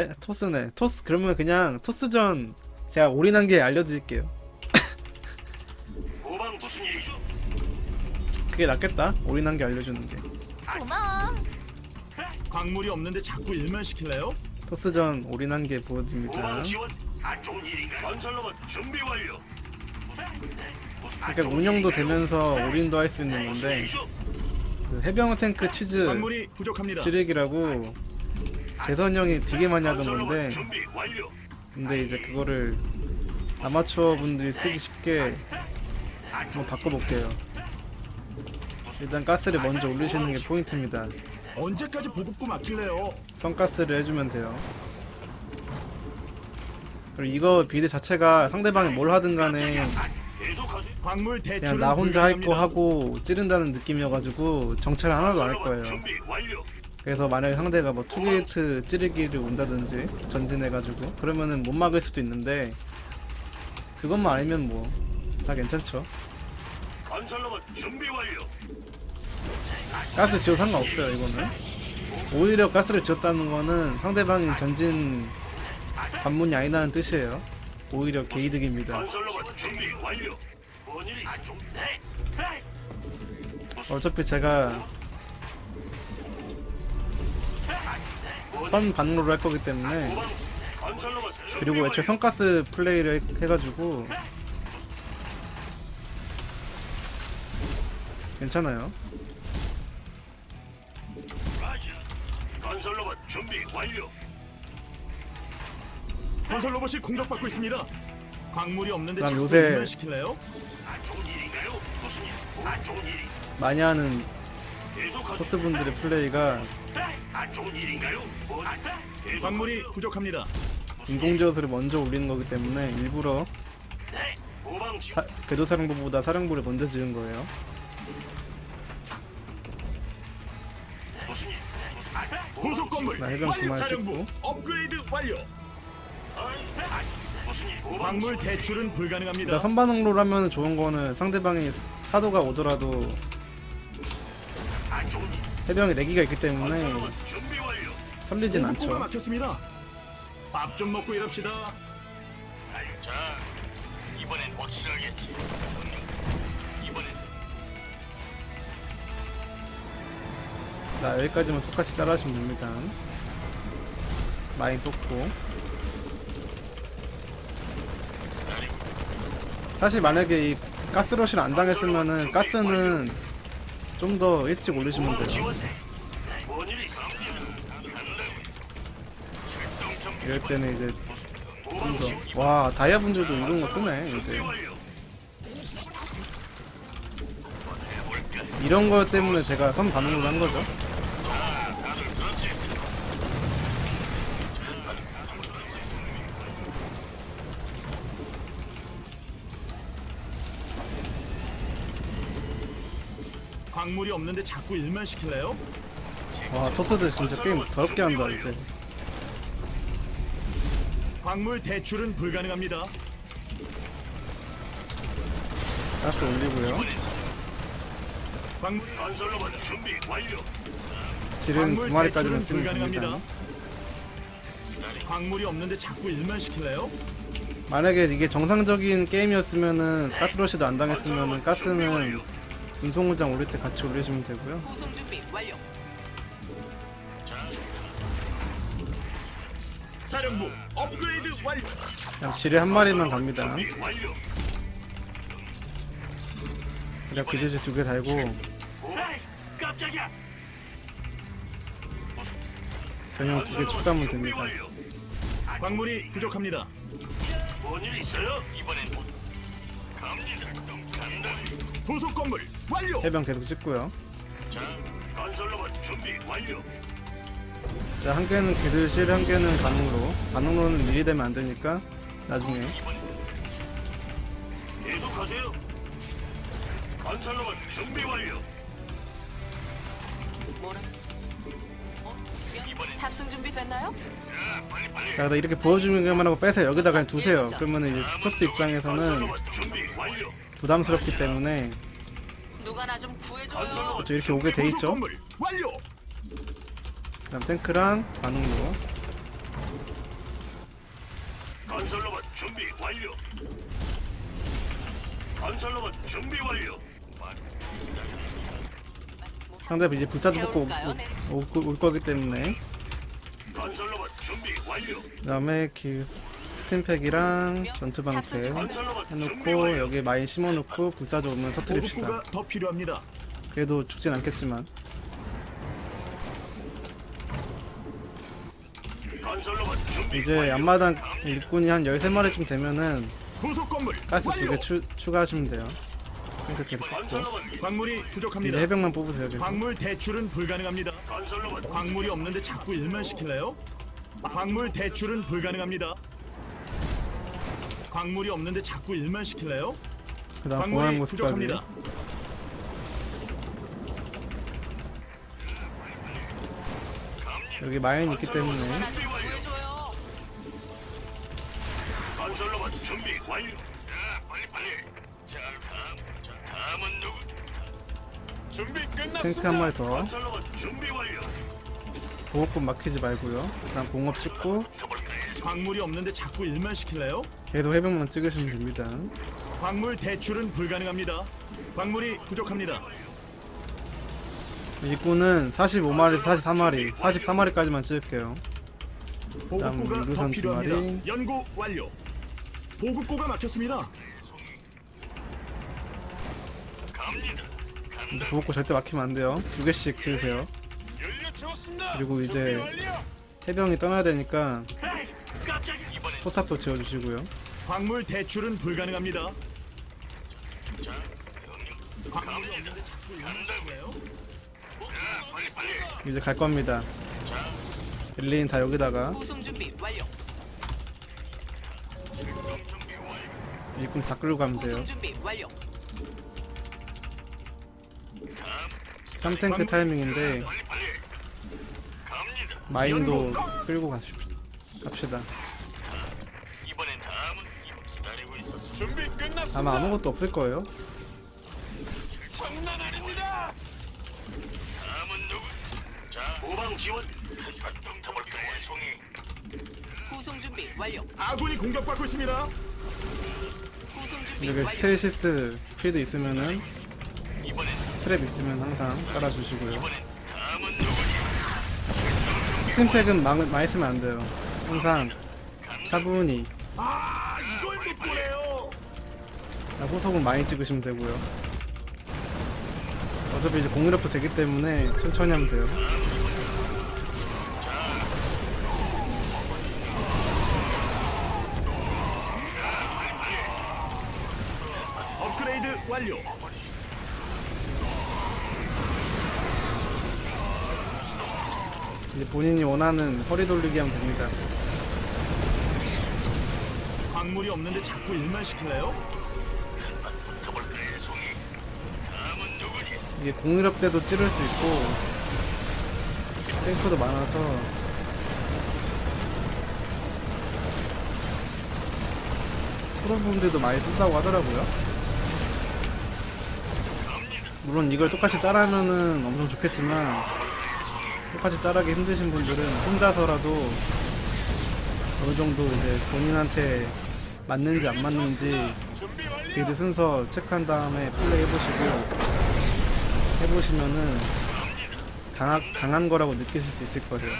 테, 토스네. 토스 그러면 그냥 토스전 제가 올인한 게 알려드릴게요. 후방 무슨 일이죠? 그게 낫겠다. 올인한 게 알려주는 게. 고마워. 광물이 없는데 자꾸 일만 시킬래요? 토스전 올인한 게 보여드립니다. 후방 지원 안 좋은 일인가? 건설로봇 준비 완료. 그러니까 운영도 되면서 올인도 할 수 있는 건데 그 해병 탱크 치즈 광물이 부족합니다. 찌르기라고 재선 형이 되게 많이 하던 건데. 근데 이제 그거를 아마추어 분들이 쓰기 쉽게 한번 바꿔볼게요. 일단 가스를 먼저 올리시는 게 포인트입니다. 언제까지 보급고 막힐래요? 선가스를 해주면 돼요. 그리고 이거 비드 자체가 상대방이 뭘 하든 간에. 광물 그냥 나 혼자 할 거. 하고 찌른다는 느낌이어가지고 정찰 하나도 안 할 거예요. 그래서 만약에 상대가 뭐 투게이트 찌르기를 온다든지 전진해가지고 그러면은 못 막을 수도 있는데 그것만 알면 뭐 다 괜찮죠. 건설로봇 준비 완료. 가스 지워 상관없어요 이거는. 오히려 가스를 지었다는 거는 상대방이 전진 관문이 아니라는 뜻이에요. 오히려 개이득입니다. 건설로봇 준비 완료. 뭔 일이 안 좋? 네. 네. 어차피 제가 선 반으로 할 거기 때문에 그리고 애초에 선가스 플레이를 해- 해가지고 괜찮아요. 라자. 건설 로봇 준비 완료. 건설 로봇이 공격받고 있습니다. 광물이 없는데 그럼 자꾸 요새- 일만 시킬래요? 안 좋은 일인가요? 무슨 일? 안 좋은 일이. 많이 하는. 토스분들의 플레이가. 광물이 부족합니다. 인공지어스를 먼저 올리는 거기 때문에 일부러 사, 궤도사령부보다 사령부를 먼저 지은 거예요. 도속 건물 나 해병 완료 마리 사령부 찍고. 업그레이드 완료. 광물 대출은 불가능합니다. 선반응로를 하면 좋은 거는 상대방이 사도가 오더라도. 해병이 4기가 있기 때문에 건설로봇 준비 완료. 설리진 보급고가 않죠. 막혔습니다. 밥 좀 먹고 일합시다. 자, 이번엔 확실하겠지. 이번엔 자 여기까지만 똑같이 따라하시면 됩니다. 많이 뽑고 사실 만약에 이 가스러시를 안 당했으면은 가스는 좀 더 일찍 올리시면 돼요. 이럴 때는 이제 좀 더 와 다이아 분들도 이런 거 쓰네 이제. 이런 거 때문에 제가 선 반응을 한 거죠. 광물이 없는데 자꾸 일만 시킬래요? 와 토스들 진짜 게임 더럽게 한다 이제. 광물 대출은 불가능합니다. 가스 올리고요. 광물 건설로봇 준비 완료. 지름 광물 두 마리까지는 대출은 찍으면 불가능합니다. 됩니다. 광물이 없는데 자꾸 일만 시킬래요? 만약에 이게 정상적인 게임이었으면은 가스러시도 안 당했으면은 가스는 운송무장 올릴 때 같이 올리시면 되고요. 구성 준비 완료. 사령부 업그레이드 완료. 그냥 지뢰 한 마리만 갑니다. 완료. 그냥 기술지 두 개 달고 에이, 깜짝이야. 전용 두개 추가하면 됩니다. 광물이 부족합니다. 뭔일 있어요? 이번엔 뭐? 도속 건물 완료. 해병 계속 찍고요. 자, 건설로봇 준비 완료. 자, 한 개는 개들실, 한 개는 반응로. 반응로는 미리 되면 안 되니까 나중에. 계속하세요. 건설로봇 준비 완료. 뭐라? 탑승 준비 됐나요? 자, 나 이렇게 보여주기만 하고 빼세요. 여기다 그냥 두세요. 그러면은 이제 토스 입장에서는 부담스럽기 때문에 누가 나 좀 구해줘요. 저 이렇게 오게 돼 있죠. 그다음 탱크랑 반응로. 건설로봇 준비 완료. 건설로봇 준비 완료. 상대방 이제 불사도 뽑고 올, 배울까요? 올, 거기 때문에 건설로봇 준비 완료. 그 다음에 그 스팀팩이랑 전투방패 해놓고 여기 마인 심어놓고 불사조 오면 터트립시다 보급고가 더 필요합니다. 그래도 죽진 않겠지만 건설로봇 준비 이제 완료. 앞마당 일꾼이 한 13마리쯤 되면은 부속 건물 가스 두. 개 추가하시면 돼요 계속 뽑고 광물이 이제 부족합니다. 해병만 뽑으세요 계속 광물 대출은 불가능합니다. 광물이 없는데 자꾸 일만 시킬래요? 광물 대출은 불가능합니다. 광물이 없는데 자꾸 일만 시킬래요? 그 다음 광물이 모습까지 부족합니다. 여기 마인 있기 때문에. 건설로봇 준비 완료. 탱크 한 마리 더. 보호법 막히지 말고요 그 다음 공업 찍고? 광물이 없는데 자꾸 일만 시킬래요? 계속 해병만 찍으시면 됩니다 광물 대출은 불가능합니다. 광물이 부족합니다. 일꾼은 45마리에서 44마리 44마리까지만 찍을게요 보급고가 더 유루선 두 필요합니다. 마리. 연구 완료. 보급고가 막혔습니다. 보호법 절대 막히면 안 돼요. 두 개씩 찍으세요. 그리고 이제. 해병이 떠나야 되니까 포탑도 지어주시고요. 광물 대출은 불가능합니다. 이제 갈 겁니다. 릴리인 다 여기다가. 일꾼 다 끌고 가면 돼요 3탱크 타이밍인데. 마인도 끌고 가시, 갑시다. 아마 아무것도 없을 거예요 장난 아닙니다. 다음은 누구? 자, 후방 지원. 한발 붙어볼까요, 송이? 구송 준비 완료. 아군이 공격받고 있습니다. 구송 준비 완료. 스테이시스 필드 있으면은 트랩 있으면 항상 깔아주시고요? 스팀팩은 막, 많이 쓰면 안 돼요 항상 차분히 아. 호속은 많이 찍으시면 되고요 어차피 이제 공유력도 되기 때문에 천천히 하면 돼요 완료. 이제 본인이 원하는 허리 돌리기 하면 됩니다 광물이 없는데 자꾸 일만 시킬래요? 붙어볼까요, 송이? 다음은 누구니? 이게 공유력 때도 찌를 수 있고 탱크도 많아서 프로분들도 많이 쓴다고 하더라고요 물론 이걸 똑같이 따라하면은 엄청 좋겠지만 똑같이 따라하기 힘드신 분들은 혼자서라도 어느 정도 이제 본인한테 맞는지 안 맞는지 빌드 순서 체크한 다음에 플레이 해보시고 해보시면은 강하, 강한 거라고 느끼실 수 있을 거예요.